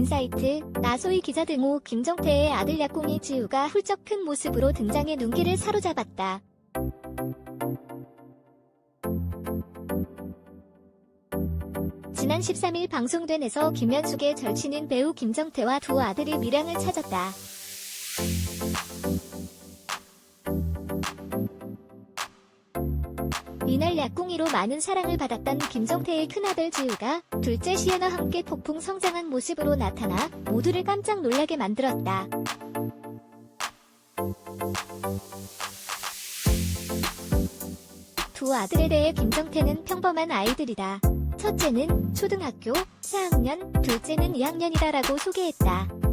인사이트, 나소희 기자 등호 김정태의 아들 약공이 지우가 훌쩍 큰 모습으로 등장해 눈길을 사로잡았다. 지난 13일 방송된에서 김현숙의 절친인 배우 김정태와 두 아들이 밀양을 찾았다. 이날 약궁이로 많은 사랑을 받았던 김정태의 큰아들 지우가 둘째 시에나 함께 폭풍 성장한 모습으로 나타나 모두를 깜짝 놀라게 만들었다. 두 아들에 대해 김정태는 평범한 아이들이다. 첫째는 초등학교 4학년, 둘째는 2학년이다라고 소개했다.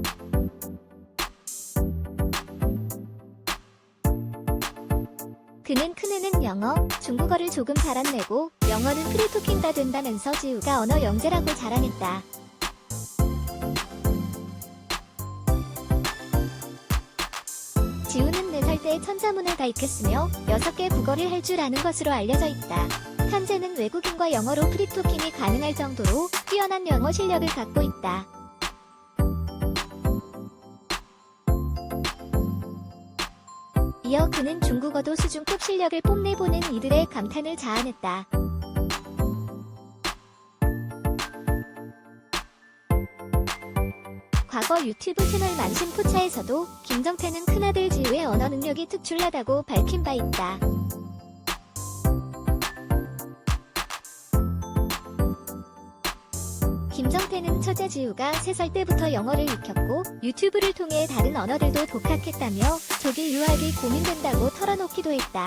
그는 큰애는 영어, 중국어를 조금 잘안내고 영어는 프리토킹가 된다면서 지우가 언어 영재라고 자랑했다. 지우는 4살 때 천자문을 가입했으며 6개 국어를 할 줄 아는 것으로 알려져 있다. 현재는 외국인과 영어로 프리토킹이 가능할 정도로 뛰어난 영어 실력을 갖고 있다. 이어 그는 중국어도 수준급 실력을 뽐내보는 이들의 감탄을 자아냈다. 과거 유튜브 채널 만신포차에서도 김정태는 큰아들 지우의 언어 능력이 특출나다고 밝힌 바 있다. 김정태는 처제 지우가 3살 때부터 영어를 익혔고 유튜브를 통해 다른 언어들도 독학했다며 조기 유학이 고민된다고 털어놓기도 했다.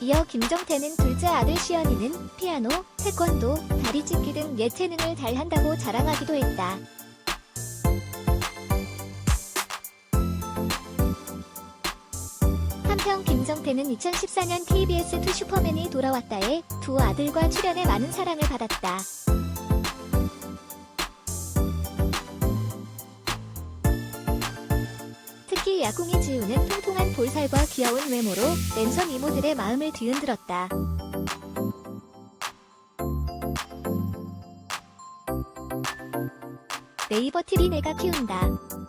이어 김정태는 둘째 아들 시연이는 피아노, 태권도, 다리 찢기 등 예체능을 잘한다고 자랑하기도 했다. 한편 김정태는 2014년 KBS2 슈퍼맨이 돌아왔다에 두 아들과 출연해 많은 사랑을 받았다. 특히 야궁이 지우는 통통한 볼살과 귀여운 외모로 랜선 이모들의 마음을 뒤흔들었다. 네이버 TV 내가 키운다.